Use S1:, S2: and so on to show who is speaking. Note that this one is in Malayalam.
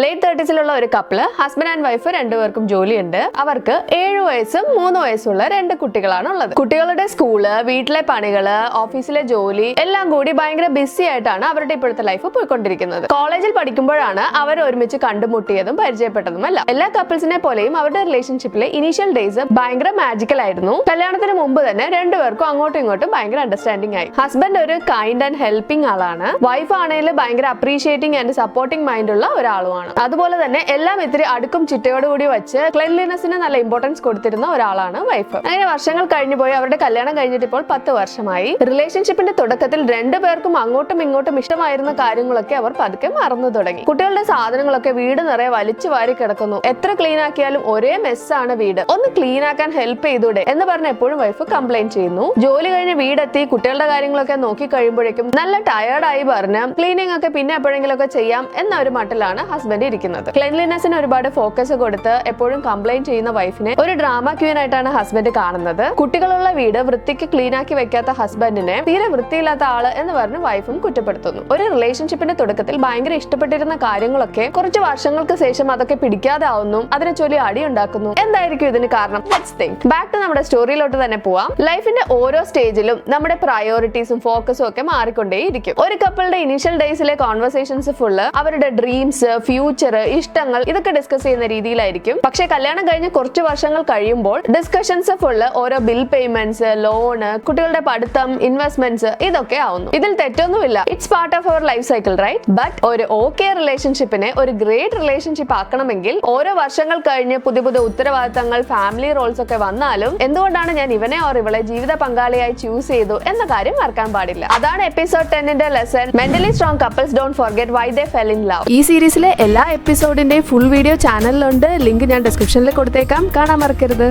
S1: ലേറ്റ് തേർട്ടീസിലുള്ള ഒരു കപ്പിൾ ഹസ്ബൻഡ് ആൻഡ് വൈഫ് രണ്ടുപേർക്കും ജോലിയുണ്ട്. അവർക്ക് ഏഴ് വയസ്സും മൂന്ന് വയസ്സുള്ള രണ്ട് കുട്ടികളാണ് ഉള്ളത് കുട്ടികളുടെ സ്കൂൾ വീട്ടിലെ പണികൾ ഓഫീസിലെ ജോലി എല്ലാം കൂടി ഭയങ്കര ബിസി ആയിട്ടാണ് അവരുടെ ഇപ്പോഴത്തെ ലൈഫ് പോയിക്കൊണ്ടിരിക്കുന്നത്. കോളേജിൽ പഠിക്കുമ്പോഴാണ് അവർ ഒരുമിച്ച് കണ്ടുമുട്ടിയതും പരിചയപ്പെട്ടതും അല്ല എല്ലാ കപ്പിൾസിനെ പോലെയും അവരുടെ റിലേഷൻഷിപ്പിലെ ഇനീഷ്യൽ ഡേയ്സ് ഭയങ്കര മാജിക്കൽ ആയിരുന്നു. കല്യാണത്തിന് മുമ്പ് തന്നെ രണ്ടുപേർക്കും അങ്ങോട്ടും ഇങ്ങോട്ടും ഭയങ്കര അണ്ടർസ്റ്റാൻഡിംഗ് ആയി. ഹസ്ബൻഡ് ഒരു കൈൻഡ് ആൻഡ് ഹെൽപ്പിംഗ് ആളാണ്. വൈഫ് ആണെങ്കിൽ ഭയങ്കര അപ്രീഷിയേറ്റിംഗ് ആൻഡ് സപ്പോർട്ടിംഗ് മൈൻഡ് ഉള്ള ഒരാളുമാണ് അതുപോലെ തന്നെ എല്ലാം ഇത്തിരി അടുക്കും ചിട്ടയോടുകൂടി വെച്ച് ക്ലെൻലിനെസിന് നല്ല ഇമ്പോർട്ടൻസ് കൊടുത്തിരുന്ന ഒരാളാണ് വൈഫ്. അങ്ങനെ വർഷങ്ങൾ കഴിഞ്ഞു പോയി. അവരുടെ കല്യാണം കഴിഞ്ഞിട്ട് ഇപ്പോൾ പത്ത് വർഷമായി. റിലേഷൻഷിപ്പിന്റെ തുടക്കത്തിൽ രണ്ടു പേർക്കും അങ്ങോട്ടും ഇങ്ങോട്ടും ഇഷ്ടമായിരുന്ന കാര്യങ്ങളൊക്കെ അവർ പതുക്കെ മറന്നു തുടങ്ങി. കുട്ടികളുടെ സാധനങ്ങളൊക്കെ വീട് നിറയെ വലിച്ചു വാരി കിടക്കുന്നു. എത്ര ക്ലീൻ ആക്കിയാലും ഒരേ മെസ്സാണ് വീട്. ഒന്ന് ക്ലീൻ ആക്കാൻ ഹെൽപ്പ് ചെയ്തൂടെ എന്ന് പറഞ്ഞ് എപ്പോഴും വൈഫ് കംപ്ലൈന്റ് ചെയ്യുന്നു. ജോലി കഴിഞ്ഞ് വീടെത്തി കുട്ടികളുടെ കാര്യങ്ങളൊക്കെ നോക്കി കഴിയുമ്പോഴേക്കും നല്ല ടയർഡായി പറഞ്ഞ് ക്ലീനിങ് ഒക്കെ പിന്നെ എപ്പോഴെങ്കിലും ഒക്കെ ചെയ്യാം എന്ന ഒരു മട്ടിലാണ് ഹസ്ബൻഡ് ഇരിക്കുന്നത്. ക്ലെൻലിനെസിന് ഒരുപാട് ഫോക്കസ് കൊടുത്ത് എപ്പോഴും കംപ്ലൈന്റ് ചെയ്യുന്ന വൈഫിനെ ഒരു ഡ്രാമ ക്വീൻ ആയിട്ടാണ് ഹസ്ബൻഡ് കാണുന്നത്. കുട്ടികളുള്ള വീട് വൃത്തിക്ക് ക്ലീൻ ആക്കി വെക്കാത്ത ഹസ്ബൻഡിനെ തീരെ വൃത്തിയില്ലാത്ത ആൾ എന്ന് പറഞ്ഞ് വൈഫും കുറ്റപ്പെടുത്തുന്നു. ഒരു റിലേഷൻഷിപ്പിന്റെ തുടക്കത്തിൽ ഭയങ്കര ഇഷ്ടപ്പെട്ടിരുന്ന കാര്യങ്ങളൊക്കെ കുറച്ച് വർഷങ്ങൾക്ക് ശേഷം അതൊക്കെ പിടിക്കാതെ ആവുന്നു അതിനെ ചൊല്ലി അടി ഉണ്ടാക്കുന്നു. എന്തായിരിക്കും ഇതിന് കാരണം? ബാക്ക് ടു നമ്മുടെ സ്റ്റോറിയിലോട്ട് തന്നെ പോവാം. ലൈഫിന്റെ ഓരോ സ്റ്റേജിലും നമ്മുടെ പ്രയോറിറ്റീസും ഫോക്കസും ഒക്കെ മാറിക്കൊണ്ടേയിരിക്കും. ഒരു കപ്പിളുടെ ഇനീഷ്യൽ ഡേയ്സിലെ കോൺവെർസേഷൻസ് ഫുള്ള് അവരുടെ ഡ്രീംസ് ഫ്യൂച്ചർ ഇഷ്ടങ്ങൾ ഇതൊക്കെ ഡിസ്കസ് ചെയ്യുന്ന രീതിയിലായിരിക്കും. പക്ഷേ കല്യാണം കഴിഞ്ഞ് കുറച്ച് വർഷങ്ങൾ കഴിയുമ്പോൾ ഡിസ്കഷൻസ് ഫുള്ള് ഓരോ ബിൽ പേയ്മെന്റ്സ് ലോണ് കുട്ടികളുടെ പഠിത്തം ഇൻവെസ്റ്റ്മെന്റ്സ് ഇതൊക്കെ ആവുന്നു. ഇതിൽ തെറ്റൊന്നുമില്ല. It's part of our life cycle right but ഒരു ഓക്കെ റിലേഷൻഷിപ്പിനെ ഒരു ഗ്രേറ്റ് റിലേഷൻഷിപ്പ് ആക്കണമെങ്കിൽ ഓരോ വർഷങ്ങൾ കഴിഞ്ഞ് പുതിയ പുതിയ ഉത്തരവാദിത്തങ്ങൾ ഫാമിലി റോൾസ് ഒക്കെ വന്നാലും എന്തുകൊണ്ടാണ് ഞാൻ ഇവനെ ഓർ ഇവളെ ജീവിത പങ്കാളിയായി ചൂസ് ചെയ്തു എന്ന കാര്യം മറക്കാൻ പാടില്ല. അതാണ് episode ടെന്നിന്റെ lesson mentally strong couples don't forget why they fell in love ഈ സീരീസിലെ എല്ലാ എപ്പിസോഡിന്റെയും ഫുൾ വീഡിയോ ചാനലിലുണ്ട് ലിങ്ക് ഞാൻ ഡിസ്ക്രിപ്ഷനിൽ കൊടുത്തേക്കാം. കാണാൻ മറക്കരുത്.